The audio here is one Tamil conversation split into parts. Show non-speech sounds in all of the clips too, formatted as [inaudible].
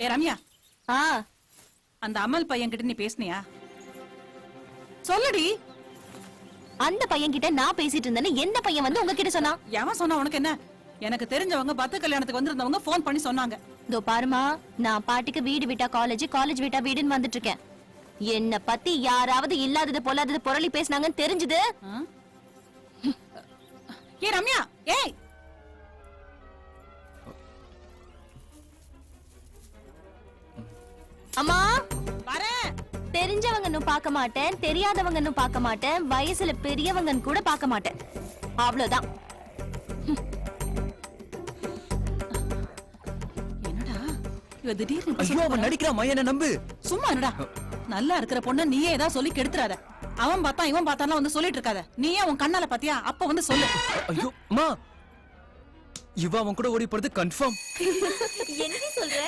ஏ ரம்யா. ஆ. அந்த அமல் பையன் கிட்ட நீ பேசுனியா? சொல்லுடி. அந்த பையன் கிட்ட நான் பேசிட்டு இருந்தேன்னு எந்த பையன் வந்து உங்ககிட்ட சொன்னான்? எவன் சொன்னா உனக்கு என்ன? எனக்கு தெரிஞ்சவங்க பத்து கல்யாணத்துக்கு வந்திருந்தவங்க ஃபோன் பண்ணி சொன்னாங்க. இதோ பாருமா நான் பாட்டுக்கு வீடு விட்டா காலேஜ் காலேஜ் விட்டா வீடுன்னு வந்துட்டு இருக்கேன். என்ன பத்தி யாராவது இல்லாதது பொல்லாதது புரளி பேசுனாங்கன்னு தெரிஞ்சது? ஏ ரம்யா! ஏய்! அம்மா! வரேன்! தெரிஞ்சவங்கன்னு பார்க்க மாட்டேன் தெரியாதவங்கன்னு பார்க்க மாட்டேன் வயசுல பெரியவங்கன்னு கூட பார்க்க மாட்டேன். அவ்வளவுதான். என்னடா? இவ திடீர்னு ஐயோ அவன் நடிக்கிறா மையனை நம்பு. சும்மா என்னடா நல்லா இருக்கிற பொண்ண நீயே ஏதாவது சொல்லி கெடுத்துறாத. அவன் பார்த்தா இவன் பார்த்தாலாம் வந்து சொல்லிட்டு இருக்காத. நீயே உன் கண்ணால பாத்தியா? அப்ப வந்து சொல்லு. ஐயோ அம்மா! இவ அவன் கூட ஓடி போறது கன்ஃபார்ம் என்ன சொல்ற?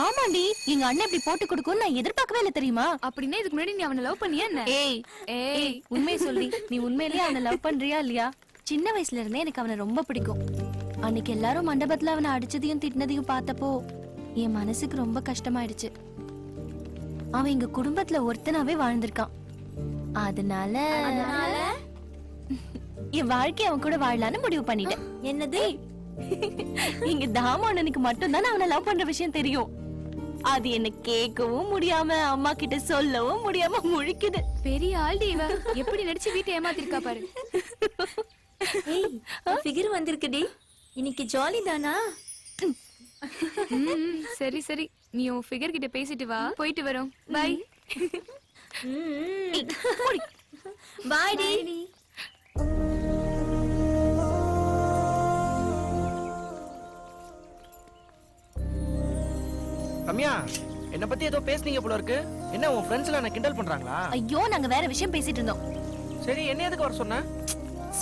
ஆமாண்டி எங்க அண்ணன் இப்படி போட்டு கொடுக்கும் நான் எதிர்பார்க்கவே இல்ல தெரியுமா? அப்படின்னா இதுக்கு முன்னாடி நீ அவனை லவ் பண்ணியா என்ன? ஏய் ஏய். உண்மை சொல்லி. நீ உண்மையிலேயே அவனை லவ் பண்றியா இல்லையா? சின்ன வயசுல இருந்தே எனக்கு அவனை ரொம்ப பிடிக்கும். அன்னைக்கு எல்லாரும் மண்டபத்துல அவனை அடிச்சதையும் திட்டினதையும் பார்த்தப்போ என் மனசுக்கு ரொம்ப கஷ்டமாயிடுச்சு. அவன் எங்க குடும்பத்துல ஒருத்தனாவே வாழ்ந்திருக்கான். அதனால என் வாழ்க்கை அவன் கூட வாழலாம்னு முடிவு பண்ணிட்டேன். என்னது? இங்க தாமு அண்ணனுக்கு மட்டும் தான் அவனை லவ் பண்ற விஷயம் தெரியும். அது என்ன கேட்கவும் முடியாம அம்மா கிட்ட சொல்லவும் முடியாம முழிக்குது. பெரிய ஆள்டி இவ எப்படி நடிச்சு வீட்டை ஏமாத்திருக்கா பாரு. [laughs] ஏய் ஃபிகர் வந்திருக்குடி இன்னைக்கு ஜாலி தானா சரி சரி. நீ உன் ஃபிகர் கிட்ட பேசிட்டு வா. போயிட்டு வரோம். பை பாய் டி ரம்யா என்ன பத்தி ஏதோ பேசுனீங்க போல இருக்கு. என்ன உன் ஃப்ரெண்ட்ஸ்ல என்ன கிண்டல் பண்றாங்களா? ஐயோ நாங்க வேற விஷயம் பேசிட்டு இருந்தோம். சரி என்ன எதுக்கு வர சொன்ன?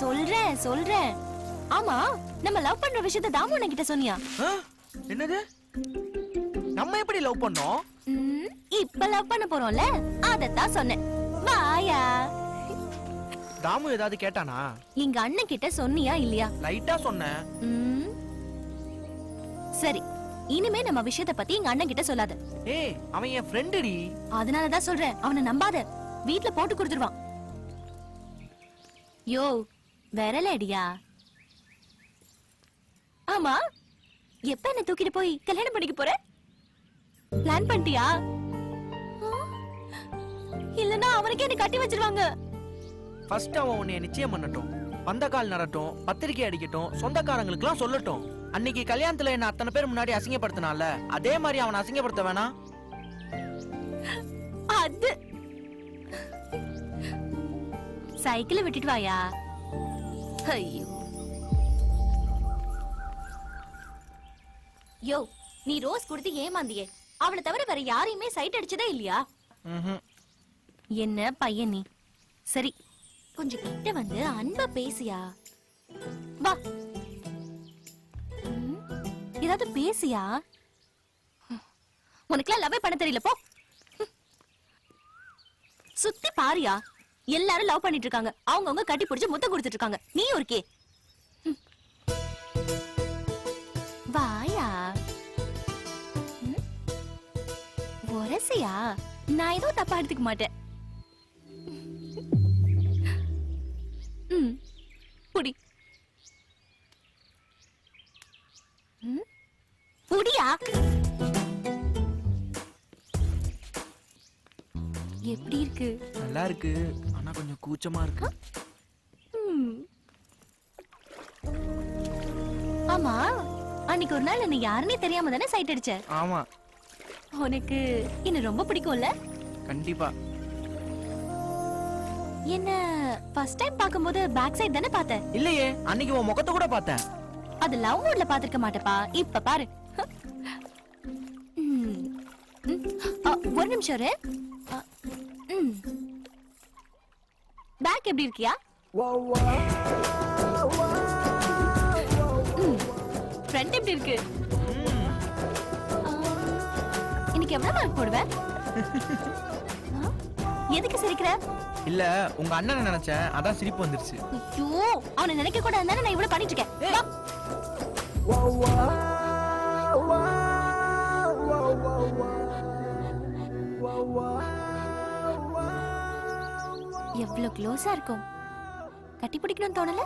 சொல்றேன் சொல்றேன். ஆமா நம்ம லவ் பண்ற விஷயத்த தாமு கிட்ட சொன்னியா? ஆ? என்னது? நம்ம எப்படி லவ் பண்ணோம்? இப்ப லவ் பண்ண போறோம்ல? அதத்தான் சொன்னேன். வாயா. தாமு ஏதாவது கேட்டானா? எங்க அண்ணன் கிட்ட சொன்னியா இல்லையா? லைட்டா சொன்னேன். சரி இனிமே நம்ம விஷயத்த பத்தி எங்க அண்ணன் கிட்ட சொல்லாத. ஏய் அவன் என் ஃப்ரெண்டுடி அதனாலதான் சொல்றேன். அவனை நம்பாத. வீட்ல போட்டு கொடுத்துருவான். யோ விரலடியா? ஆமா? எப்ப என்ன தூக்கிட்டு போய் கல்யாணம் பண்ணிக்க போற? பிளான் பண்ணிட்டியா? இல்லனா அவனுக்கே என்ன கட்டி வச்சிருவாங்க. ஃபர்ஸ்ட் அவன் உன்னை நிச்சயம் பண்ணட்டும். பந்தக்கால் நடட்டும் பத்திரிக்கை அடிக்கட்டும் சொந்தக்காரங்களுக்குலாம் சொல்லட்டும். அன்னைக்கு கல்யாணத்துல என்ன அத்தனை பேர் முன்னாடி அசிங்கப்படுத்தினால அதே மாதிரி அவனை அசிங்கப்படுத்த வேணாம். அது. சைக்கிளை விட்டுட்டு வாயா. ஐயோ. யோ நீ ரோஸ் கொடுத்து ஏமாந்தியே. அவளை தவிர வேற யாரையுமே சைட் அடிச்சதே இல்லையா. என்ன பையன் நீ? சரி கொஞ்சம் கிட்ட வந்து அன்பா பேசியா? வா. ம், ஏதாவது பேசியா? உனக்குலாம் லவ்வே பண்ண தெரியல போ. சுத்தி பாரியா? எல்லாரும் லவ் பண்ணிட்டு இருக்காங்க. அவங்கவங்க கட்டி பிடிச்சு முத்தம் கொடுத்துட்டு இருக்காங்க. நீ ஒருக்கே உரசியா நான் எதுவும் தப்பா எடுத்துக்க மாட்டேன். புடி? புடியா எப்படி இருக்கு நல்லா இருக்கு ஆனா கொஞ்சம் கூச்சமா இருக்கு. ஆமா அன்னைக்கு ஒரு நாள் என்ன யாருன்னே தெரியாம தானே சைட் அடிச்ச ஆமா உனக்கு என்ன ரொம்ப பிடிக்கும்ல? கண்டிப்பா. என்ன ஃபர்ஸ்ட் டைம் பாக்கும்போது பேக் சைடு தானே பார்த்த இல்லையே அன்னைக்கு உன் முகத்தை கூட பார்த்தேன். அது லவ் மூட்ல பாத்திருக்க மாட்டப்பா. இப்ப பாரு. ம். ம். அ, ஒரு நிமிஷம் இரு. அ, ம். பேக் எப்படி இருக்கியா? ஃப்ரண்ட் எப்படி இருக்கு? இன்னைக்கு எவ்வளவு மார்க் போடுவேன்? எதுக்கு சிரிக்கிற? இல்ல உங்க அண்ணனை நினைச்சேன். அதான் சிரிப்பு வந்துருச்சு. ஐயோ அவனை நினைக்க கூட இருந்தானே நான் இவ்வளவு பண்ணிட்டு இருக்கேன். எவ்வளவு க்ளோஸா இருக்கும். கட்டி பிடிக்கணும்னு தோணல?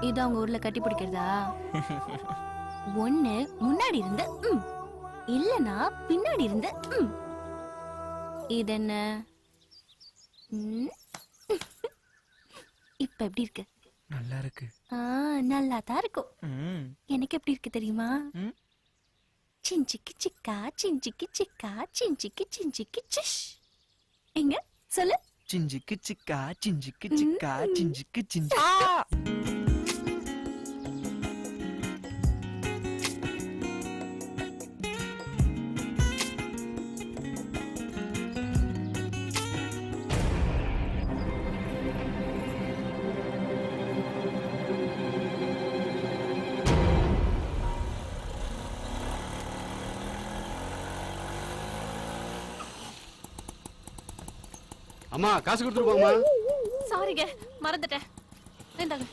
இது அவங்க ஊர்ல கட்டி பிடிக்கிறதா? ஒண்ணு முன்னாடி இருந்து ம். இல்லனா பின்னாடி இருந்து ம். இது என்ன. இப்ப எப்படி இருக்கு? நல்லா இருக்கு. ஆ நல்லா தான் இருக்கும். எனக்கு எப்படி இருக்கு தெரியுமா. சிஞ்சிக்கு சிக்கா சிஞ்சிக்கு சிக்கா சிஞ்சிக்கு சிஞ்சிக்கு சிஷ். எங்க? சொல்லு. சிஞ்சிக்கு சிக்கா சிஞ்சிக்கு சிக்கா சிஞ்சிக்கு சிஞ்சி அம்மா காசு கொடுத்துட்டு போங்கம்மா. சாரிங்க மறந்துட்டேன். இந்தாங்க.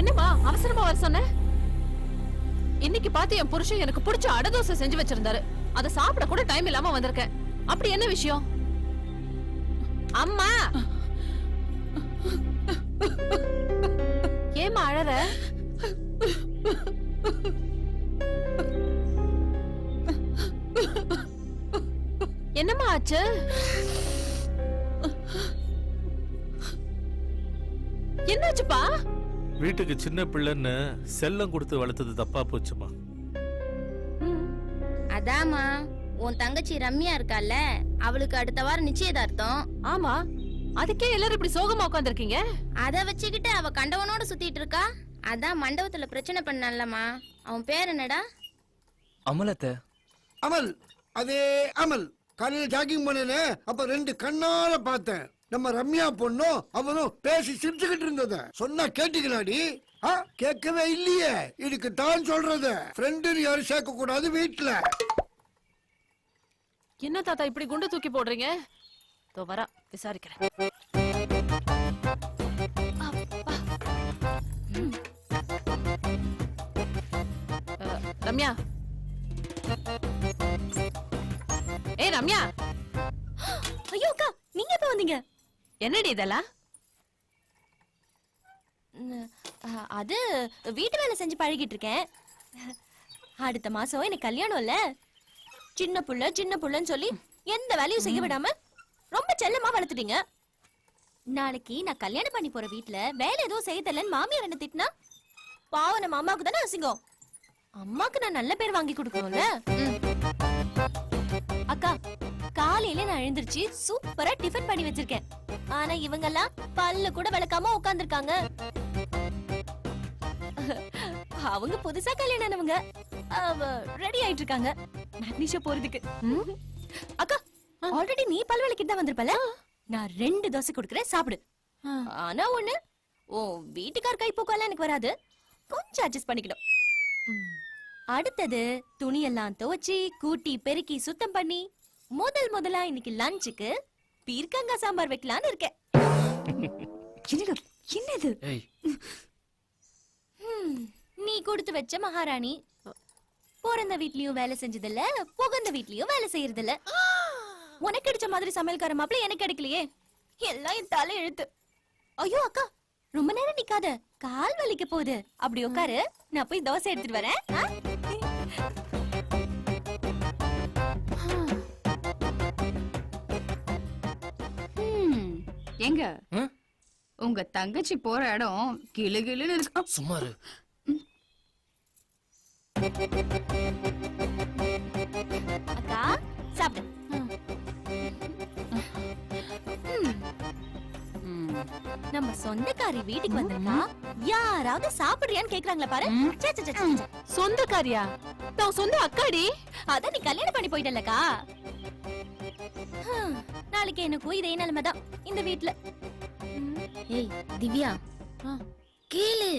என்னம்மா அவசரமா வர சொன்ன? இன்னைக்கு பார்த்து என் புருஷன் எனக்கு பிடிச்ச அடதோசை செஞ்சு வச்சிருந்தாரு. அத சாப்பிட கூட டைம் இல்லாம வந்திருக்கேன். அப்படி என்ன விஷயம்? அம்மா! ஏமா அழற? என்னம்மா ஆச்சு? என்னாச்சுப்பா? வீட்டுக்கு சின்ன பிள்ளைன்னு செல்லம் கொடுத்து வளர்த்தது தப்பா போச்சுமா? அதாம்மா உன் தங்கச்சி ரம்யா இருக்கால்ல அவளுக்கு அடுத்த வாரம் நிச்சயதார்த்தம். ஆமா அதுக்கே எல்லாரும் இப்படி சோகமா உட்காந்துருக்கீங்க அத வச்சுக்கிட்டு அவ கண்டவனோட சுத்திட்டு இருக்கா? அதான் மண்டபத்துல பிரச்சனை பண்ணலம்மா அவன் பேர் என்னடா? அமலத்தை. அமல் அதே அமல். காலையில ஜாகிங் பண்ணனே அப்ப ரெண்டு கண்ணால பார்த்தேன். நம்ம ரம்யா பொண்ணும் அவனும் பேசி சிரிச்சுக்கிட்டு இருந்தத. சொன்னா கேட்டுக்கலாடி. ஆ கேட்கவே இல்லையே. இதுக்கு தான் சொல்றது. ஃப்ரெண்டு யாரும் சேர்க்க கூடாது வீட்டுல என்ன தாத்தா இப்படி குண்டு தூக்கி போடுறீங்க? தோ வரா விசாரிக்கிறேன். ரம்யா. ரம்யா. ஐயோ அக்கா நீங்க எப்ப வந்தீங்க? என்னடி இதெல்லாம்? அது வீட்டு வேலை செஞ்சு பழகிட்டு இருக்கேன். அடுத்த மாசம் எனக்கு கல்யாணம் இல்ல. சின்ன புள்ள சின்ன புள்ளன்னு சொல்லி எந்த வேலையும் செய்ய விடாம ரொம்ப செல்லமா வளர்த்துட்டீங்க. நாளைக்கு நான் கல்யாணம் பண்ணி போற வீட்ல வேலை எதுவும் செய்ய தெரியலன்னு மாமியார் என்ன திட்டினா பாவம் நம்ம அம்மாவுக்கு தானே அசிங்கம். அம்மாக்கு நான் நல்ல பேர் வாங்கி கொடுக்கணும்ல. அக்கா காலையில நான் எழுந்திருச்சு சூப்பரா டிஃபன் பண்ணி வச்சிருக்கேன். ஆனா இவங்கெல்லாம் பல்லு கூட விளக்காம உட்கார்ந்திருக்காங்க. அவங்க புதுசா கல்யாணம் ஆனவங்க. ரெடி ஆயிட்டு இருக்காங்க மேக்னீஷியா போறதுக்கு. அக்கா ஆல்ரெடி நீ பல் விளக்கிட்டு தான் வந்திருப்பல நான் ரெண்டு தோசை கொடுக்குறேன் சாப்பிடு. ஆனா ஒண்ணு ஓ வீட்டுக்கார் கைப்போக்கெல்லாம் எனக்கு வராது. கொஞ்சம் அட்ஜஸ்ட் பண்ணிக்கணும். அடுத்தது துணியெல்லாம் துவைச்சி கூட்டி பெருக்கி சுத்தம் பண்ணி முதல் முதலா இன்னைக்கு லஞ்சுக்கு பீர்க்கங்காய் சாம்பார் வைக்கலான்னு இருக்கேன். என்னங்க என்னது? நீ கொடுத்து வச்ச மகாராணி பிறந்த வீட்லயும் வேலை செஞ்சதில்ல புகுந்த வீட்லயும் வேலை செய்யறதில்ல. உனக்கு கிடைச்ச மாதிரி சமையல்கார மாப்பிள்ள எனக்கு கிடைக்கலையே எல்லாம் என் தலை எழுத்து ஐயோ அக்கா ரொம்ப நேரம் நிக்காத. கால் வலிக்க போகுது. அப்படி உட்காரு. நான் போய் தோசை எடுத்துட்டு வரேன். எங்க? உங்க தங்கச்சி போற இடம் கிளு கிளுன்னு இருக்கும் சும்மா இரு. அக்கா சாப்பிடு. நம்ம சொந்தக்காரி வீட்டுக்கு வந்திருக்கா யாராவது சாப்பிடுறியான்னு கேக்குறாங்களா பாரு. ச்சே, ச்சே. சொந்தக்காரியா? நான் சொந்த அக்காடி? அதான் நீ கல்யாணம் பண்ணி போயிட்டல்லக்கா? ஹம், நாளைக்கு எனக்கும் இதே நிலைமைதான் இந்த வீட்ல. ஏய் திவ்யா. கேளு.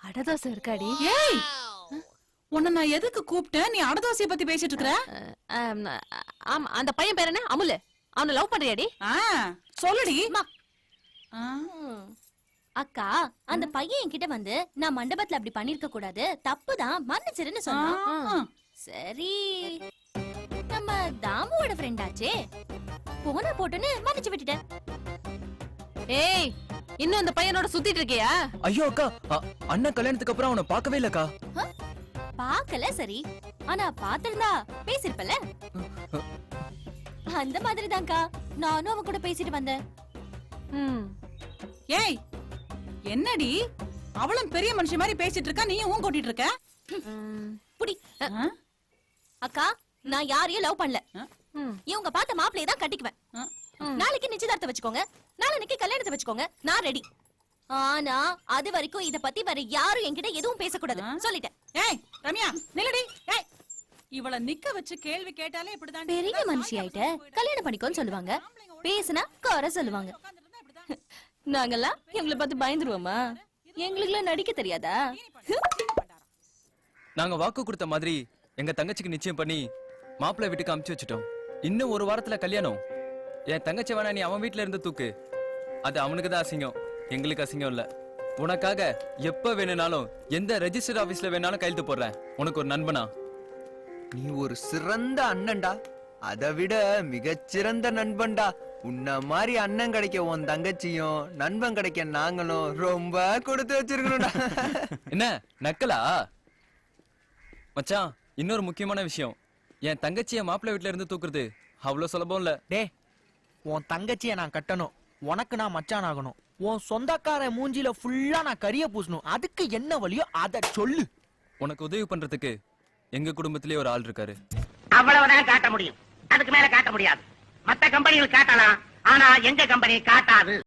அடதோசை இருக்காடி. ஏய்! உன்னை நான் எதுக்கு கூப்பிட்டேன்? நீ அடதோசைய பத்தி பேசிட்டு இருக்கற? ஆமா அந்த பையன் பேர் என்ன? அமுலு. அவனை லவ் பண்றியாடி ஆ சொல்லுடி. அக்கா அந்த பையன் என்கிட்ட வந்து நான் மண்டபத்துல அப்படி பண்ணிருக்க கூடாது. தப்புதான். மன்னிச்சிருன்னு சொன்னான். சரி. நம்ம தாமுவோட ஃப்ரெண்ட் ஆச்சே. போனா போட்டுன்னு மன்னிச்சு விட்டுட்டேன். ஏய் இன்னும் அந்த பையனோட சுத்திட்டு இருக்கியா? ஐயோ அக்கா. அ- அண்ணன் கல்யாணத்துக்கு அப்புறம் அவனை பார்க்கவே இல்லக்கா பார்க்கல சரி. ஆனா பாத்திருந்தா பேசிருப்பல அந்த மாதிரி தான்க்கா நானும் அவன் கூட பேசிட்டு வந்தேன். ம். ஏய் என்னடி? அவளும் பெரிய மனுஷன் மாதிரி பேசிட்டு இருக்கா? நீயும் ஊன் கொட்டிட்டு இருக்க? புடி. ஆ? அக்கா நான் யாரையும் லவ் பண்ணல. ம். இவங்க பார்த்த மாப்பிளைய தான் கட்டிக்குவேன். ஆ. நாளைக்கு நிச்சயதார்த்தம் வச்சுக்கோங்க. நாளைக்கு கல்யாணத்தை வச்சுக்கோங்க. நான் ரெடி ஆனா அது வரைக்கும் இத பத்தி வேற யாரும் என்கிட்ட எதுவும் பேசக்கூடாது. ஆ? சொல்லிட்டேன். ஏய் ரம்யா நில்லடி. ஏய் இவள நிக்க வச்சு கேள்வி கேட்டாலே இப்படிதான் பெரிய மனுஷி ஆயிட்ட. கல்யாணம் பண்ணிக்கோன்னு சொல்லுவாங்க. பேசுனா குறை சொல்லுவாங்க. நாங்கெல்லாம் எங்களை பார்த்து பயந்துருவோமா? எங்களுக்குலாம் நடிக்க தெரியாதா? நாங்க வாக்கு கொடுத்த மாதிரி எங்க தங்கச்சிக்கு நிச்சயம் பண்ணி மாப்பிள்ளை வீட்டுக்கு அமுச்சு வச்சுட்டோம். இன்னும் ஒரு வாரத்துல கல்யாணம். என் தங்கச்சி வேணா நீ அவன் வீட்ல இருந்து தூக்கு. அது அவனுக்கு தான் அசிங்கம். எங்களுக்கு அசிங்கம் இல்ல. உனக்காக எப்ப வேணும்னாலும் எந்த ரெஜிஸ்டர் ஆபீஸ்ல வேணாலும் கையெழுத்து போடுறேன். உனக்கு ஒரு நண்பனா? நீ ஒரு சிறந்த அண்ணன்டா. அதை விட மிகச்சிறந்த நண்பன்டா. உன்ன மாதிரி அண்ணன் கிடைக்க உன் தங்கச்சியும் நண்பன் கிடைக்க நாங்களும் ரொம்ப கொடுத்து வச்சிருக்கணும்டா. என்ன நக்கலா? மச்சான் இன்னொரு முக்கியமான விஷயம். என் தங்கச்சிய மாப்பிள்ளை வீட்ல இருந்து தூக்குறது அவ்வளவு சுலபம் இல்ல. டேய் உன் தங்கச்சியை நான் கட்டணும். உனக்கு நான் மச்சான் ஆகணும். உன் சொந்தக்கார மூஞ்சில ஃபுல்லா நான் கரிய பூசணும். அதுக்கு என்ன வழியோ அதை சொல்லு. உனக்கு உதவி பண்றதுக்கு எங்க குடும்பத்திலேயே ஒரு ஆள் இருக்காரு. அவ்வளவுதான் காட்ட முடியும். அதுக்கு மேல காட்ட முடியாது. மத்த கம்பெனிகள் காட்டலாம். ஆனா எங்க கம்பெனி காட்டாது.